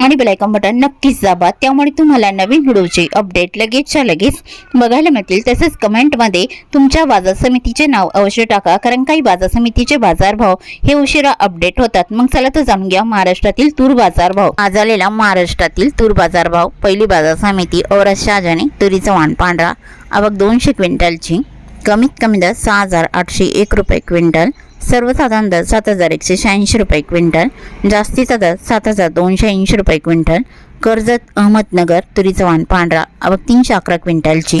आणि bell icon button नक्कीच दाबा. त्यामुळे तुम्हाला नवीन व्हिडिओचे अपडेट लगेचच्या लगेच बघायला मिळतील. तसेच कमेंटमध्ये तुमच्या बाजार समितीचे नाव अवश्य टाका कारण काही बाजार समितीचे बाजारभाव हे उशिरा अपडेट होतात. मग चला तर जाणून घ्या महाराष्ट्रातील तूर बाजारभाव. आज आलेला महाराष्ट्रातील तूर बाजारभाव. पहिली बाजार समिती औरत शहाजाने तुरीचा वाण पांढरा. आवक दोनशे क्विंटलची. कमीत कमी दर सहा हजार आठशे एक रुपये क्विंटल. सर्वसाधारण दर सात हजार एकशे शहाऐंशी रुपये क्विंटल जास्तीचा दर सात हजार दोनशे ऐंशी रुपये क्विंटल कर्जत अहमदनगर तुरीचा वाण पांढरा आवक तीनशे अकरा क्विंटलची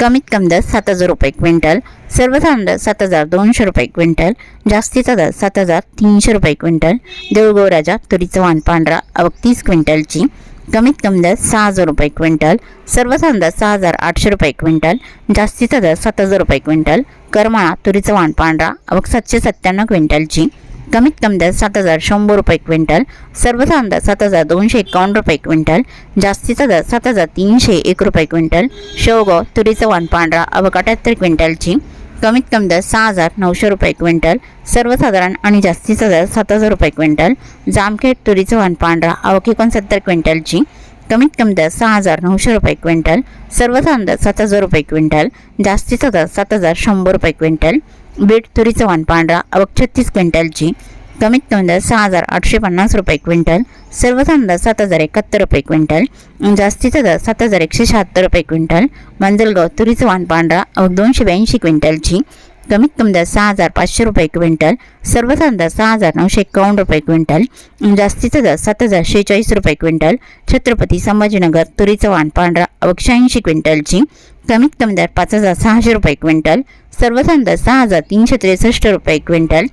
कमीत कमी दर सात हजार रुपये क्विंटल सर्वसाधारण दर सात हजार दोनशे रुपये क्विंटल जास्तीचा दर सात हजार तीनशे रुपये क्विंटल देऊळगाव राजा तुरीचा वाण पांढरा अवक तीस क्विंटलची कमीत कमी दर सहा हजार रुपये क्विंटल सर्वसाधारण दर सहा हजार आठशे रुपये क्विंटल जास्तीचा दर सात हजार रुपये क्विंटल करमाळा तुरीचं वाण पांढरा अवघ सातशे सत्त्याण्णव क्विंटलची. कमीत कमी दर सात हजार शंभर रुपये क्विंटल सर्वसाधारण दर सात हजार दोनशे एकावन्न रुपये क्विंटल जास्तीचा दर सात हजार तीनशे एक रुपये क्विंटल शेवगाव तुरीचं वाण पांढरा अवघ अठ्याहत्तर क्विंटलची. कमीत कमी दर सहा हजार नऊशे रुपये क्विंटल सर्वसाधारण आणि जास्तीचा दर सात हजार रुपये क्विंटल. जामखेड तुरीचं वाण पांढरा आवक एकोणसत्तर क्विंटलची कमीत कमी दर सहा हजार नऊशे रुपये क्विंटल सर्वसाधारण दर सात हजार रुपये क्विंटल जास्तीचा दर सात हजार शंभर रुपये क्विंटल. बीट तुरीचं वाण पांढरा आवक छत्तीस क्विंटलची कमीत कमी दर सहा हजार आठशे पन्नास रुपये क्विंटल सर्वसाधारण दर सात हजार एकाहत्तर रुपये क्विंटल जास्तीचा दर सात हजार एकशे शहात्तर रुपये क्विंटल मंजलगाव तुरीचं वाण पांढरा दोनशे ब्याऐंशी क्विंटलची कमीत कमी दर सहा हजार पाचशे रुपये क्विंटल सर्वसाधारण दर सहा हजार नऊशे एकावन्न रुपये क्विंटल जास्तीचा दर सात हजार शेहेचाळीस रुपये क्विंटल छत्रपती संभाजीनगर तुरीचं वाण पांढरा आवक क्विंटलची कमीत कमी दर पाच हजार सहाशे रुपये क्विंटल सर्वसाधारण दर सहा हजार तीनशे त्रेसष्ट रुपये क्विंटल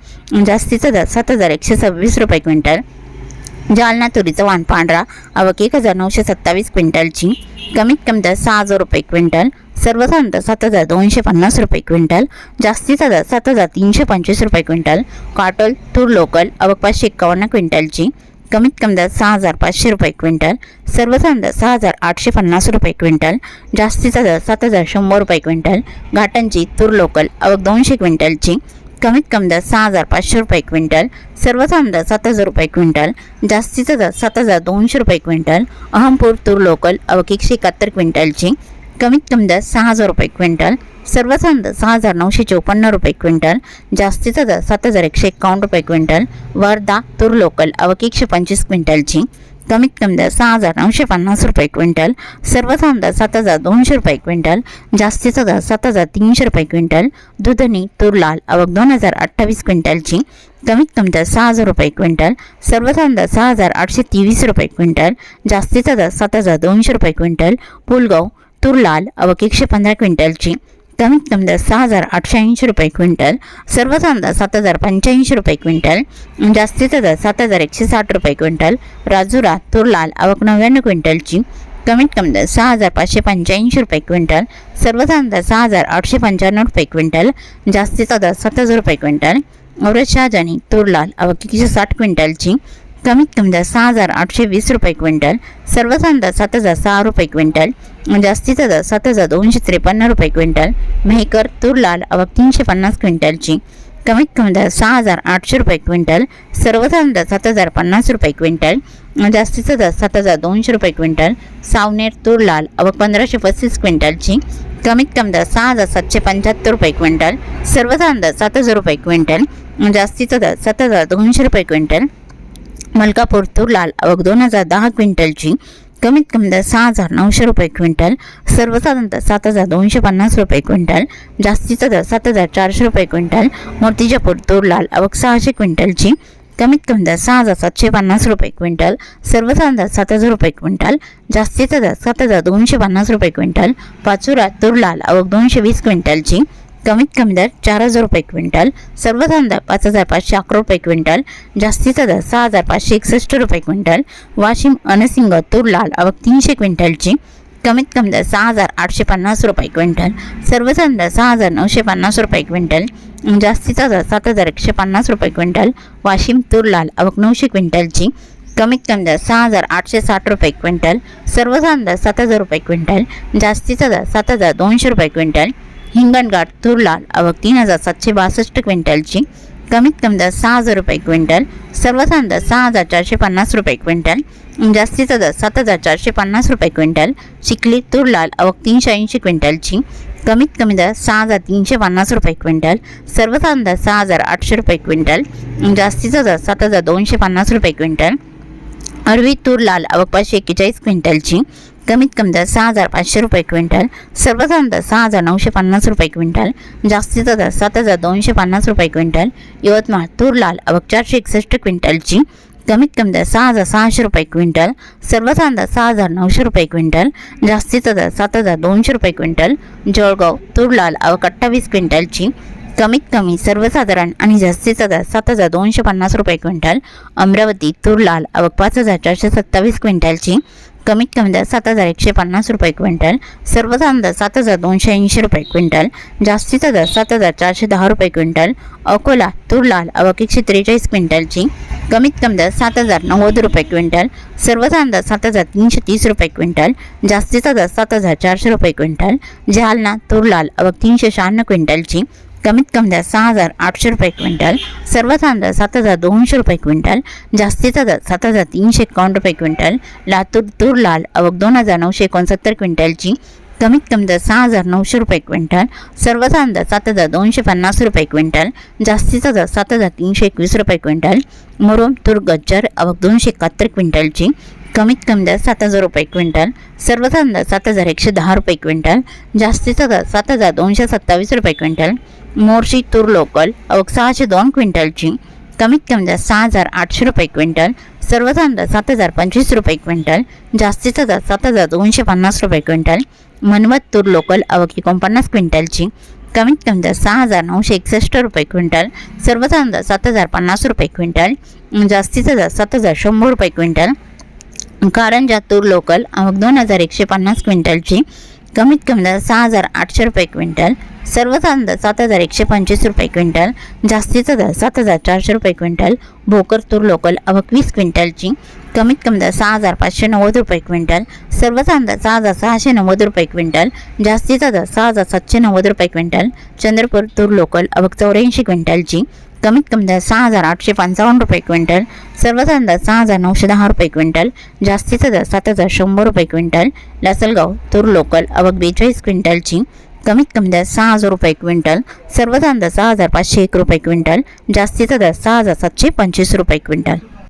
जास्तीचा दर सात हजार एकशे सव्वीस रुपये क्विंटल जालना तुरीचं वाण पांढरा आवक एक हजार नऊशे सत्तावीस क्विंटलची कमीत कमी दर सहा हजार रुपये क्विंटल सर्वसाधारणतः सात हजार दोनशे पन्नास रुपये क्विंटल जास्तीचा दर सात हजार तीनशे पंचवीस रुपये क्विंटल काटोल तूर लोकल आवक पाचशे एक्कावन्न क्विंटलची कमीत कमी दर सहा हजार पाचशे रुपये क्विंटल सर्वसाधारण दर सहा हजार आठशे पन्नास रुपये क्विंटल जास्तीचा दर सात हजार शंभर रुपये क्विंटल घाटांची तूर लोकल आवक दोनशे क्विंटलची कमीत कमी दर सहा हजार पाचशे रुपये क्विंटल सर्वसाधारण दर सात हजार रुपये क्विंटल जास्तीचा दर सात हजार दोनशे रुपये क्विंटल अहमपूर तूर लोकल अवक एकशे एकाहत्तर क्विंटलची कमीत कमी दर सहा हजार रुपये क्विंटल सर्वसाधारण दर सहा हजार नऊशे चौपन्न रुपये क्विंटल जास्तीचा दर सात हजार एकशे एकावन्न रुपये क्विंटल वर्धा तूर लोकल अवक एकशे पंचवीस क्विंटलची कमीत कमी दर सहा हजार नऊशे पन्नास रुपये क्विंटल सर्वसाधारण दर सात हजार दोनशे रुपये क्विंटल जास्तीचा दर सात हजार तीनशे रुपये क्विंटल दुधनी तुरलाल लाल दोन हजार अठ्ठावीस क्विंटलची कमीत कमी दर सहा हजार रुपये क्विंटल सर्वसाधारण दर सहा हजार आठशे तेवीस रुपये क्विंटल जास्तीचा दर सात हजार दोनशे रुपये क्विंटल पुलगाव तूर लाल आवक एकशे पंधरा क्विंटलची. कमीत कमी दर सहा हजार आठशे ऐंशी रुपये क्विंटल. सर्वसाधारण दर सात हजार पंच्याऐंशी रुपये क्विंटल. जास्तीचा दर सात हजार एकशे साठ रुपये क्विंटल. राजुरा तूर लाल आवक नव्याण्णव क्विंटलची. कमीत कमी दर सहा हजार पाचशे पंच्याऐंशी रुपये क्विंटल. सर्वसाधारण दर सहा हजार आठशे पंच्याण्णव रुपये क्विंटल. जास्तीचा दर सात हजार रुपये क्विंटल. औरत शहाजानी तूर लाल आवक एकशे साठ क्विंटलची. कमीत कमी दर सहा हजार आठशे वीस रुपये क्विंटल सर्वसाधारण दर सात हजार सहा रुपये क्विंटल जास्तीचा दर सात हजार दोनशे त्रेपन्न रुपये क्विंटल मेहकर तूर लाल आवक तीनशे पन्नास क्विंटलची. कमीत कमी दर सहा हजार आठशे रुपये क्विंटल सर्वसाधारण दर सात हजार पन्नास रुपये क्विंटल जास्तीचा दर सात हजार दोनशे रुपये क्विंटल सावनेर तूर लाल अवघ पंधराशे पस्तीस क्विंटलची. कमीत कमी दर सहा हजार सातशे पंच्याहत्तर रुपये क्विंटल सर्वसाधारण दर सात हजार रुपये क्विंटल जास्तीचा दर सात हजार दोनशे रुपये क्विंटल मलकापूर तूर लाल आवक दोन हजार दहा क्विंटलची. कमीत कमी दर सहा हजार नऊशे रुपये क्विंटल सर्वसाधारण दर सात हजार दोनशे पन्नास रुपये क्विंटल जास्तीचा दर सात हजार चारशे रुपये क्विंटल मूर्तिजापूर तूर लाल आवक सहाशे क्विंटलची. कमीत कमी दर सहा हजार सातशे पन्नास रुपये क्विंटल सर्वसाधारण दर सात हजार रुपये क्विंटल जास्तीचा दर सात हजार दोनशे पन्नास रुपये क्विंटल पाचुरा तूर लाल आवक दोनशे वीस क्विंटलची. कमीत कमी दर चार हजार रुपये क्विंटल सर्वसाधारण दर पाच हजार पाचशे अकरा रुपये क्विंटल जास्तीचा दर सहा हजार पाचशे एकसष्ट रुपये क्विंटल वाशिम अनसिंग तूर लाल आवक तीनशे क्विंटलची कमीत कमी दर सहा हजार आठशे पन्नास रुपये क्विंटल सर्वसाधारण दर सहा हजार नऊशे पन्नास रुपये क्विंटल जास्तीचा दर सात हजार एकशे पन्नास रुपये क्विंटल वाशिम तूर लाल आवक नऊशे क्विंटलची कमीत कमी दर सहा हजार आठशे साठ रुपये क्विंटल सर्वसाधारण दर सात हजार रुपये क्विंटल जास्तीचा दर सात हजार दोनशे रुपये क्विंटल हिंगणघाट तूर लाल आवक तीन हजार सातशे बासष्ट क्विंटलची. कमीत कमी दर सहा हजार रुपये क्विंटल. सर्वसाधारण दर सहा हजार चारशे पन्नास रुपये क्विंटल. जास्तीचा दर सात हजार चारशे पन्नास रुपये क्विंटल. चिखली तूर लाल तीनशे ऐंशी क्विंटलची. कमीत कमी दर सहा हजार तीनशे पन्नास रुपये क्विंटल. सर्वसाधारण दर सहा हजार आठशे रुपये क्विंटल. जास्तीचा दर सात हजार दोनशे पन्नास रुपये क्विंटल. अरवी तूर लाल आवक पाचशे एक्केचाळीस क्विंटलची. कमीत कमी दर सहा हजार पाचशे रुपये क्विंटल सर्वसाधारण दर सहा हजार नऊशे पन्नास रुपये क्विंटल जास्तीचा दर सात हजार दोनशे पन्नास रुपये क्विंटल यवतमाळ तूर लाल चारशे एकसष्ट क्विंटलची कमीत कमी दर सहा हजार सहाशे रुपये क्विंटल सर्वसाधारण दर सहा हजार नऊशे रुपये क्विंटल जास्तीचा दर सात हजार दोनशे रुपये क्विंटल जळगाव तूर लाल अठ्ठावीस क्विंटलची कमीत कमी सर्वसाधारण आणि जास्तीचा दर सात हजार दोनशे पन्नास रुपये क्विंटल अमरावती तूर लाल अवक पाच हजार चारशे सत्तावीस क्विंटलची कमीत कमी दर सात हजार एकशे पन्नास रुपये क्विंटल. सर्वसाधारण दर सात हजार दोनशे ऐंशी रुपये क्विंटल. जास्तीचा दर सात हजार चारशे दहा रुपये क्विंटल. अकोला तूर लाल एकशे त्रेचाळीस क्विंटलची. कमीत कमी दर सात हजार नव्वद रुपये क्विंटल. सर्वसाधारण दर सात हजार तीनशे तीस रुपये क्विंटल. जास्तीचा दर सात हजार चारशे रुपये क्विंटल. जालना तूर लाल तीनशे शहाण्णव क्विंटलची. कमीत कमी दर सहा हजार आठशे रुपये क्विंटल सर्वसाधारण दर सात हजार दोनशे रुपये क्विंटल जास्तीचा दर सात हजार तीनशे एकावन्न रुपये क्विंटल लातूर तूर लाल अवघ दोन हजार नऊशे एकोणसत्तर क्विंटलची कमीत कमी दर सहा हजार नऊशे रुपये क्विंटल सर्वसाधारण दर सात हजार दोनशे पन्नास रुपये क्विंटल जास्तीचा दर सात हजार तीनशे एकवीस रुपये क्विंटल मुरुम तूर गज्जर अवघ दोनशे एकाहत्तर क्विंटलची कमीत कमी दर सात हजार रुपये क्विंटल सर्वसाधारण दर सात हजार एकशे दहा रुपये क्विंटल जास्तीचा दर सात हजार दोनशे सत्तावीस रुपये क्विंटल मोर्शी तूर लोकल अवघ सहाशे दोन क्विंटलची कमीत कमी दर सहा हजार आठशे रुपये क्विंटल सर्वसाधारण दर सात हजार पंचवीस रुपये क्विंटल जास्तीचा दर सात हजार दोनशे पन्नास रुपये क्विंटल मनवत तूर लोकल अवकी एकोणपन्नास क्विंटलची कमीत कमी दर सहा हजार नऊशे एकसष्ट रुपये क्विंटल सर्वसाधारण दर सात हजार पन्नास रुपये क्विंटल जास्तीचा दर सात हजार शंभर रुपये क्विंटल. कारंजा तूर लोकल आवक दोन हजार एकशे पन्नास क्विंटलची कमीत कमी दर सहा हजार आठशे रुपये क्विंटल सर्वसाधारण दर सात हजार एकशे पंचवीस रुपये क्विंटल जास्तीचा दर सात हजार चारशे रुपये क्विंटल भोकर तूर लोकल अवक वीस क्विंटलची कमीत कमी दर सहा हजार पाचशे नव्वद रुपये क्विंटल सर्वसाधारण दर सहा हजार सहाशे नव्वद रुपये क्विंटल जास्तीचा दर सहा हजार सातशे नव्वद रुपये क्विंटल चंद्रपूर तूर लोकल अवक चौऱ्याऐंशी क्विंटलची कमीत कमी दर सहा हजार आठशे पंचावन्न रुपये क्विंटल सर्वसाधारण दर सहा हजार नऊशे दहा रुपये क्विंटल जास्तीचा दर सात हजार शंभर रुपये क्विंटल लासलगाव तूर लोकल आवक बेचाळीस क्विंटलची कमीत कमी दर सहा हजार रुपये क्विंटल सर्वसाधारण दर सहा हजार पाचशे एक रुपये क्विंटल जास्तीचा दर सहा हजार सातशे पंचवीस रुपये क्विंटल.